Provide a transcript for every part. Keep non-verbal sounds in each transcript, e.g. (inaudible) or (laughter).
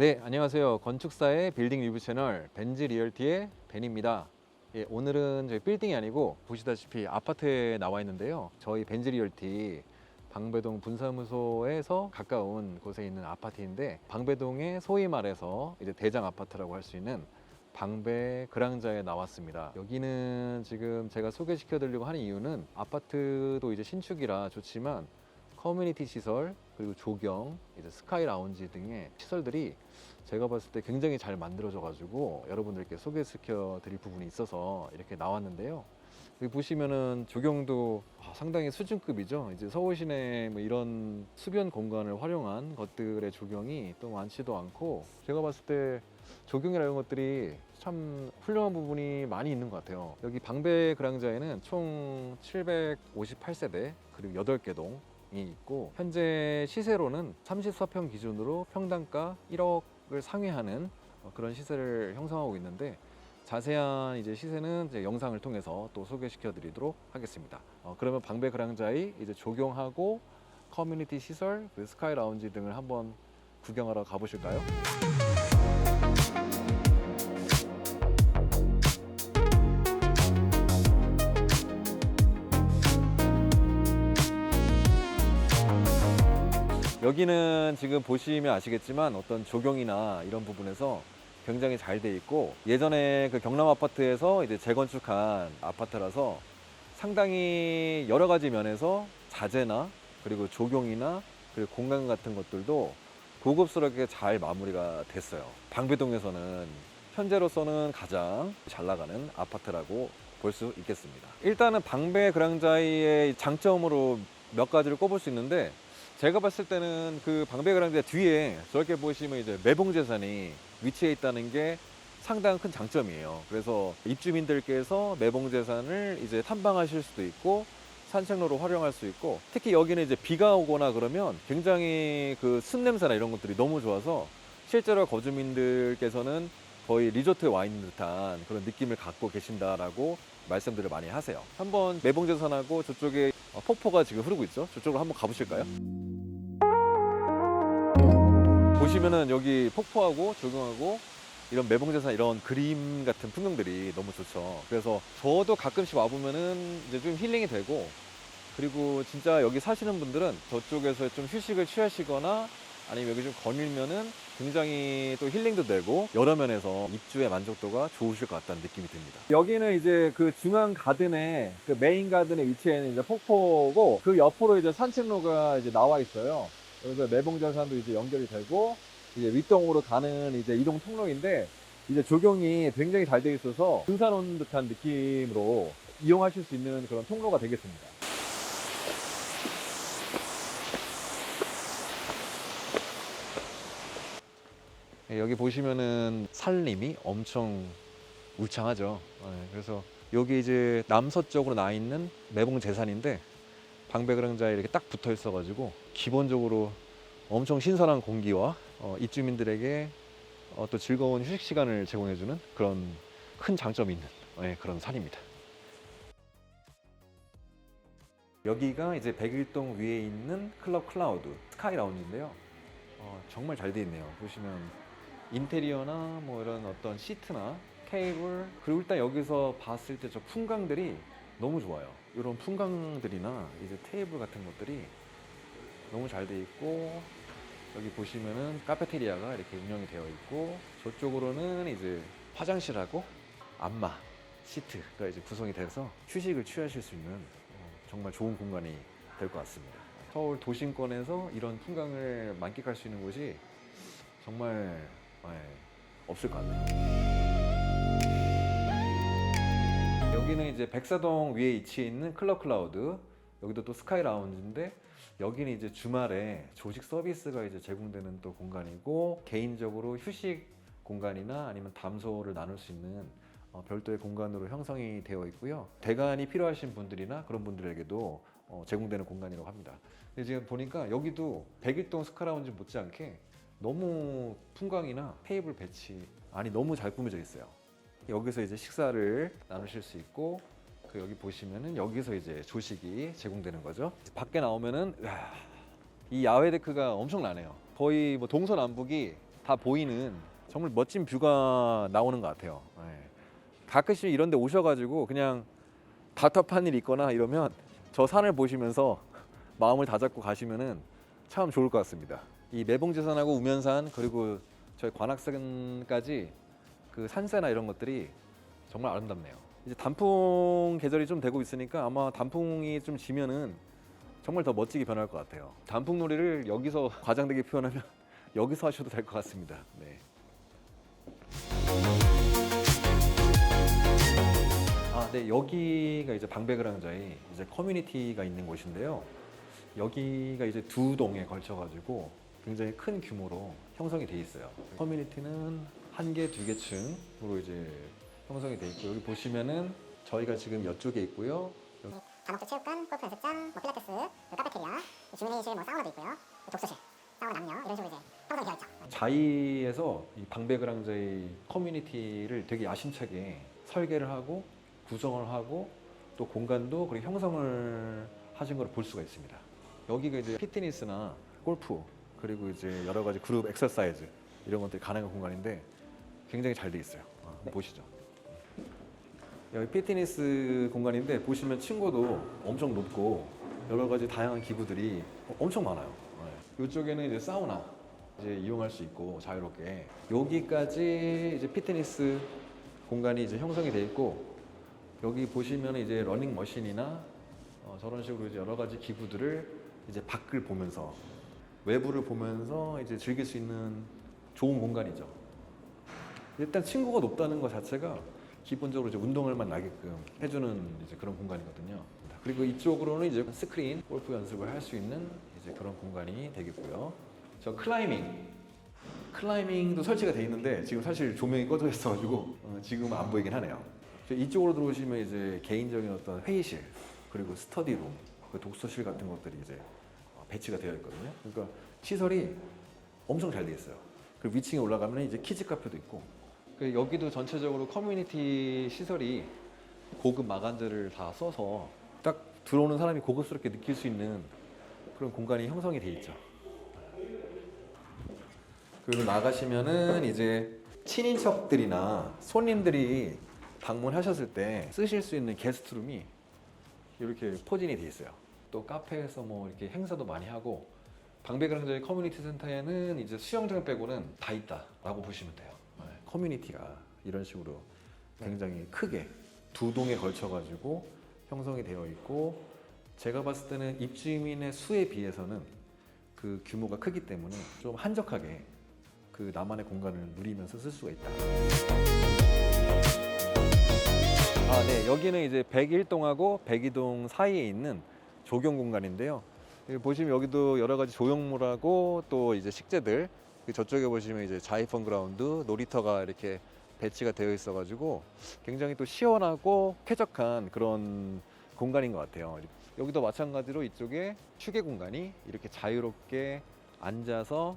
네, 안녕하세요. 건축사의 빌딩 리뷰 채널 벤지 리얼티의 벤입니다. 예, 오늘은 저희 빌딩이 아니고 보시다시피 아파트에 나와 있는데요. 저희 벤지 리얼티 방배동 분사무소에서 가까운 곳에 있는 아파트인데 방배동의 소위 말해서 이제 대장 아파트라고 할 수 있는 방배 그랑자에 나왔습니다. 여기는 지금 제가 소개시켜 드리려고 하는 이유는 아파트도 이제 신축이라 좋지만 커뮤니티 시설 그리고 조경, 이제 스카이 라운지 등의 시설들이 제가 봤을 때 굉장히 잘 만들어져 가지고 여러분들께 소개시켜 드릴 부분이 있어서 이렇게 나왔는데요. 여기 보시면은 조경도 아, 상당히 수준급이죠. 이제 서울 시내 뭐 이런 수변 공간을 활용한 것들의 조경이 또 많지도 않고 제가 봤을 때 조경이나 이런 것들이 참 훌륭한 부분이 많이 있는 것 같아요. 여기 방배 그랑자에는 총 758세대 그리고 8개 동이 있고 현재 시세로는 34평 기준으로 평당가 1억을 상회하는 어, 그런 시세를 형성하고 있는데 자세한 이제 시세는 이제 영상을 통해서 또 소개시켜 드리도록 하겠습니다. 어, 그러면 방배 그랑자의 이제 조경하고 커뮤니티 시설, 그 스카이 라운지 등을 한번 구경하러 가보실까요? 여기는 지금 보시면 아시겠지만 어떤 조경이나 이런 부분에서 굉장히 잘 돼 있고 예전에 그 경남 아파트에서 이제 재건축한 아파트라서 상당히 여러 가지 면에서 자재나 그리고 조경이나 그리고 공간 같은 것들도 고급스럽게 잘 마무리가 됐어요. 방배동에서는 현재로서는 가장 잘 나가는 아파트라고 볼 수 있겠습니다. 일단은 방배 그랑자이의 장점으로 몇 가지를 꼽을 수 있는데 제가 봤을 때는 그 방배 그랑자 뒤에 저렇게 보시면 이제 매봉재산이 위치해 있다는 게 상당히 큰 장점이에요. 그래서 입주민들께서 매봉재산을 이제 탐방하실 수도 있고 산책로로 활용할 수 있고 특히 여기는 이제 비가 오거나 그러면 굉장히 그 순냄새나 이런 것들이 너무 좋아서 실제로 거주민들께서는 거의 리조트에 와 있는 듯한 그런 느낌을 갖고 계신다라고 말씀들을 많이 하세요. 한번 매봉재산하고 저쪽에 어, 폭포가 지금 흐르고 있죠. 저쪽으로 한번 가보실까요? 보시면은 여기 폭포하고 조경하고 이런 매봉재산 이런 그림 같은 풍경들이 너무 좋죠. 그래서 저도 가끔씩 와보면은 이제 좀 힐링이 되고 그리고 진짜 여기 사시는 분들은 저쪽에서 좀 휴식을 취하시거나 아니면 여기 좀 거닐면은 굉장히 또 힐링도 되고 여러 면에서 입주의 만족도가 좋으실 것 같다는 느낌이 듭니다. 여기는 이제 그 중앙 가든에 그 메인 가든에 위치해 있는 이제 폭포고 그 옆으로 이제 산책로가 이제 나와 있어요. 그래서 매봉전산도 이제 연결이 되고 이제 윗동으로 가는 이제 이동 통로인데 이제 조경이 굉장히 잘돼 있어서 등산 온 듯한 느낌으로 이용하실 수 있는 그런 통로가 되겠습니다. 예, 여기 보시면은 산림이 엄청 울창하죠. 예, 그래서 여기 이제 남서쪽으로 나 있는 매봉 재산인데 방배그랑자에 이렇게 딱 붙어 있어가지고 기본적으로 엄청 신선한 공기와 어, 입주민들에게 어, 또 즐거운 휴식 시간을 제공해주는 그런 큰 장점이 있는 예, 그런 산입니다. 여기가 이제 백일동 위에 있는 클럽 클라우드 스카이 라운지인데요. 어, 정말 잘 돼 있네요. 보시면 인테리어나 뭐 이런 어떤 시트나 테이블 그리고 일단 여기서 봤을 때 저 풍광들이 너무 좋아요. 이런 풍광들이나 이제 테이블 같은 것들이 너무 잘 돼 있고 여기 보시면은 카페테리아가 이렇게 운영이 되어 있고 저쪽으로는 이제 화장실하고 안마 시트가 이제 구성이 돼서 휴식을 취하실 수 있는 어, 정말 좋은 공간이 될 것 같습니다. 서울 도심권에서 이런 풍광을 만끽할 수 있는 곳이 정말 예, 없을 것 같네요. 여기는 이제 백사동 위에 위치해 있는 클럽 클라우드. 여기도 또 스카이 라운지인데 여기는 이제 주말에 조식 서비스가 이제 제공되는 또 공간이고 개인적으로 휴식 공간이나 아니면 담소를 나눌 수 있는 어, 별도의 공간으로 형성이 되어 있고요. 대관이 필요하신 분들이나 그런 분들에게도 어, 제공되는 공간이라고 합니다. 근데 지금 보니까 여기도 백일동 스카라운지 못지않게 너무 풍광이나 테이블 배치 아니 너무 잘 꾸며져 있어요. 여기서 이제 식사를 나누실 수 있고 그 여기 보시면은 여기서 이제 조식이 제공되는 거죠. 밖에 나오면은 으아, 이 야외 데크가 엄청나네요. 거의 뭐 동서남북이 다 보이는 정말 멋진 뷰가 나오는 것 같아요. 예. 가끔씩 이런 데 오셔가지고 그냥 답답한 일 있거나 이러면 저 산을 보시면서 마음을 다잡고 가시면은 참 좋을 것 같습니다. 이 매봉지산하고 우면산 그리고 저희 관악산까지 그 산세나 이런 것들이 정말 아름답네요. 이제 단풍 계절이 좀 되고 있으니까 아마 단풍이 좀 지면은 정말 더 멋지게 변할 것 같아요. 단풍놀이를 여기서 (laughs) 과장되게 표현하면 (laughs) 여기서 하셔도 될 것 같습니다. 네. 아, 네 여기가 이제 방배그랑자의 이제 커뮤니티가 있는 곳인데요. 여기가 이제 두 동에 걸쳐가지고 굉장히 큰 규모로 형성이 돼 있어요. 커뮤니티는 한 개, 두 개 층으로 이제 형성이 돼 있고 여기 보시면은 저희가 지금 이쪽에 있고요. 다목적 체육관, 골프 연습장, 뭐 필라테스, 그리고 카페테리아, 주민회의실, 뭐 사우나도 있고요. 독서실, 사우나 남녀 이런 식으로 이제 형성이 되어 있죠. 자이에서 이 방배그랑자의 커뮤니티를 되게 야심차게 설계를 하고 구성을 하고 또 공간도 그리고 형성을 하신 걸 볼 수가 있습니다. 여기가 이제 피트니스나 골프 그리고 이제 여러 가지 그룹 엑서사이즈 이런 것들이 가능한 공간인데 굉장히 잘 돼 있어요. 어, 한번 보시죠. 여기 피트니스 공간인데 보시면 층고도 엄청 높고 여러 가지 다양한 기구들이 엄청 많아요. 네. 이쪽에는 이제 사우나 이제 이용할 수 있고 자유롭게 여기까지 이제 피트니스 공간이 이제 형성이 돼 있고 여기 보시면 이제 러닝 머신이나 어, 저런 식으로 이제 여러 가지 기구들을 이제 밖을 보면서 외부를 보면서 이제 즐길 수 있는 좋은 공간이죠. 일단 층고가 높다는 것 자체가 기본적으로 이제 운동을만 나게끔 해주는 이제 그런 공간이거든요. 그리고 이쪽으로는 이제 스크린 골프 연습을 할 수 있는 이제 그런 공간이 되겠고요. 저 클라이밍 클라이밍도 설치가 돼 있는데 지금 사실 조명이 꺼져 있어가지고 어, 지금 안 보이긴 하네요. 저 이쪽으로 들어오시면 이제 개인적인 어떤 회의실 그리고 스터디룸, 그 독서실 같은 것들이 이제 어, 배치가 되어 있거든요. 그러니까 시설이 엄청 잘 돼 있어요. 그리고 위층에 올라가면 이제 키즈 카페도 있고 그 여기도 전체적으로 커뮤니티 시설이 고급 마간들을 다 써서 딱 들어오는 사람이 고급스럽게 느낄 수 있는 그런 공간이 형성이 돼 있죠. 그리고 나가시면은 이제 친인척들이나 손님들이 방문하셨을 때 쓰실 수 있는 게스트룸이 이렇게 포진이 돼 있어요. 또 카페에서 뭐 이렇게 행사도 많이 하고 방배그랑자의 커뮤니티 센터에는 이제 수영장 빼고는 다 있다라고 보시면 돼요. 네, 커뮤니티가 이런 식으로 굉장히 크게 두 동에 걸쳐 가지고 형성이 되어 있고 제가 봤을 때는 입주민의 수에 비해서는 그 규모가 크기 때문에 좀 한적하게 그 나만의 공간을 누리면서 쓸 수가 있다. 아, 네. 여기는 이제 101동하고 102동 사이에 있는 조경 공간인데요. 보시면 여기도 여러 가지 조형물하고 또 이제 식재들 그 저쪽에 보시면 이제 자이펀 그라운드 놀이터가 이렇게 배치가 되어 있어 가지고 굉장히 또 시원하고 쾌적한 그런 공간인 것 같아요. 여기도 마찬가지로 이쪽에 휴게 공간이 이렇게 자유롭게 앉아서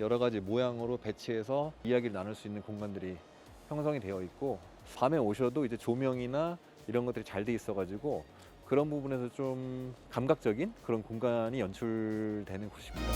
여러 가지 모양으로 배치해서 이야기를 나눌 수 있는 공간들이 형성이 되어 있고 밤에 오셔도 이제 조명이나 이런 것들이 잘 돼 있어 가지고 그런 부분에서 좀 감각적인 그런 공간이 연출되는 곳입니다.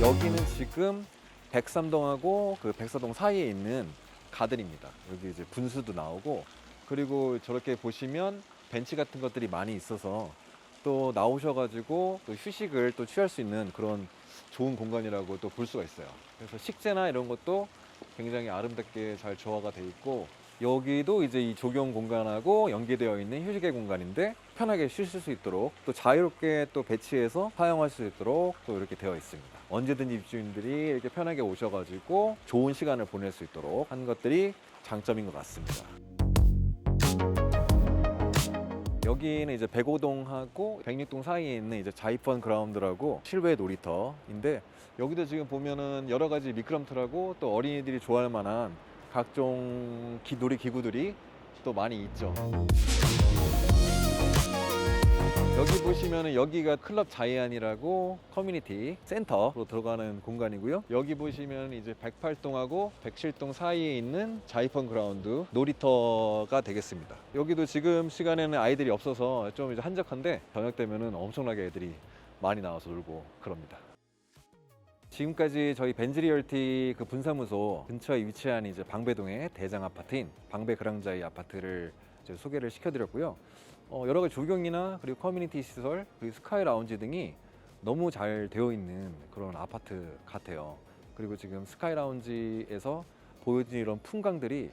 여기는 지금 백삼동하고 그 백사동 사이에 있는 가든입니다. 여기 이제 분수도 나오고 그리고 저렇게 보시면 벤치 같은 것들이 많이 있어서 또 나오셔가지고 또 휴식을 또 취할 수 있는 그런 좋은 공간이라고 또 볼 수가 있어요. 그래서 식재나 이런 것도 굉장히 아름답게 잘 조화가 돼 있고 여기도 이제 이 조경 공간하고 연계되어 있는 휴식의 공간인데 편하게 쉬실 수 있도록 또 자유롭게 또 배치해서 사용할 수 있도록 또 이렇게 되어 있습니다. 언제든지 입주민들이 이렇게 편하게 오셔가지고 좋은 시간을 보낼 수 있도록 한 것들이 장점인 것 같습니다. 여기는 이제 105동하고 106동 사이에 있는 이제 자이펀 그라운드라고 실외 놀이터인데 여기도 지금 보면은 여러 가지 미끄럼틀하고 또 어린이들이 좋아할 만한 각종 기, 놀이 기구들이 또 많이 있죠. 여기 보시면은 여기가 클럽 자이안이라고 커뮤니티 센터로 들어가는 공간이고요. 여기 보시면 이제 108동하고 107동 사이에 있는 자이펀 그라운드 놀이터가 되겠습니다. 여기도 지금 시간에는 아이들이 없어서 좀 이제 한적한데 저녁 되면은 엄청나게 애들이 많이 나와서 놀고 그럽니다. 지금까지 저희 벤즈리얼티 그 분사무소 근처에 위치한 이제 방배동의 대장 아파트인 방배 그랑자이 아파트를 이제 소개를 시켜드렸고요. 어, 여러 가지 조경이나 그리고 커뮤니티 시설 그리고 스카이 라운지 등이 너무 잘 되어 있는 그런 아파트 같아요. 그리고 지금 스카이 라운지에서 보여진 이런 풍광들이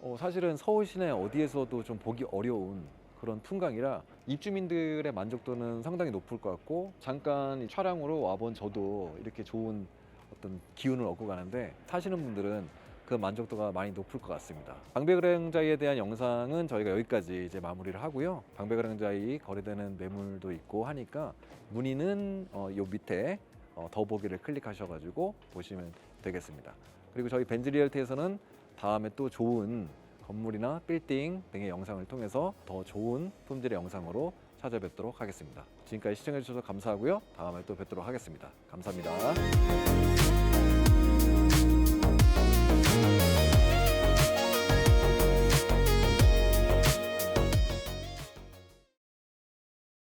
어, 사실은 서울 시내 어디에서도 좀 보기 어려운 그런 풍광이라 입주민들의 만족도는 상당히 높을 것 같고 잠깐 이 촬영으로 와본 저도 이렇게 좋은 어떤 기운을 얻고 가는데 사시는 분들은 그 만족도가 많이 높을 것 같습니다. 방배그랑자이에 대한 영상은 저희가 여기까지 이제 마무리를 하고요. 방배그랑자이 거래되는 매물도 있고 하니까 문의는 어, 요 밑에 어, 더보기를 클릭하셔가지고 보시면 되겠습니다. 그리고 저희 벤즈리얼티에서는 다음에 또 좋은 건물이나 빌딩 등의 영상을 통해서 더 좋은 품질의 영상으로 찾아뵙도록 하겠습니다. 지금까지 시청해주셔서 감사하고요. 다음에 또 뵙도록 하겠습니다. 감사합니다.